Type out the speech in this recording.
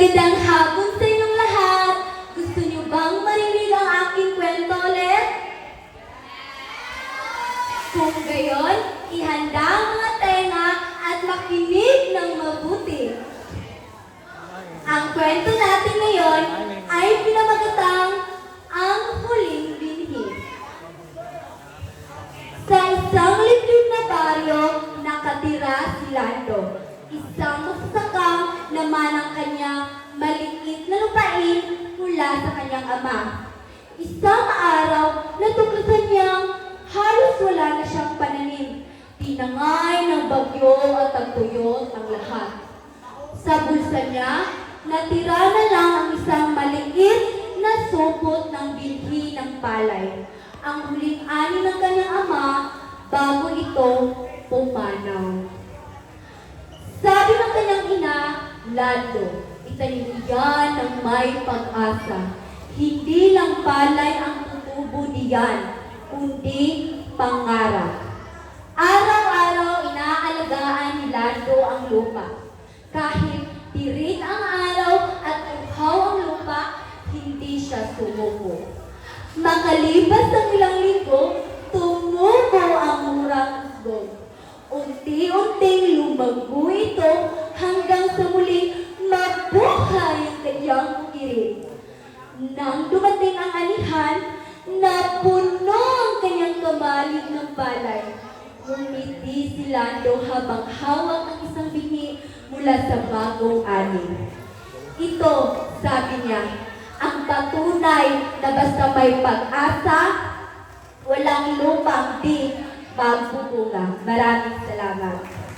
Magandang hapon sa inyong lahat. Gusto niyo bang marinig ang aking kwento ulit? Kung gayon, ihanda ang mga tenga at makinig ng mabuti. Ang kwento natin ngayon ay pinamagatang ang huling binhi. Sa isang liblib na baryo, nakatira si Lando. Isang magsasaka naman ang ama. Isang araw, natuklasan niyang halos wala na siyang pananim. Tinangay ng bagyo at tagtuyot ang lahat. Sa bulsa niya, natira na lang ang isang maliit na supot ng binhi ng palay. Ang huling ani ng kanyang ama bago ito pumanaw. Sabi ng kanyang ina, Lando, itanim yan ng may pag-asa. Hindi lang palay ang tutubo niyan, kundi pangarap. Araw-araw inaalagaan ni Lando ang lupa. Kahit tirik ang araw at uhaw ang lupa, hindi siya sumuko. Makalipas ang ilang linggo, tumubo ang murang usgong. Unti-unting lumago ito hanggang sa muling mabuhay ang kanyang bukirin. Nang dumating ang anihan, napuno ang kanyang kamalig ng palay. Ngumiti si Lando habang hawak ang isang bingi mula sa bagong ani. Ito, sabi niya, ang patunay na basta may pag-asa, walang lupang di magbubunga. Maraming salamat.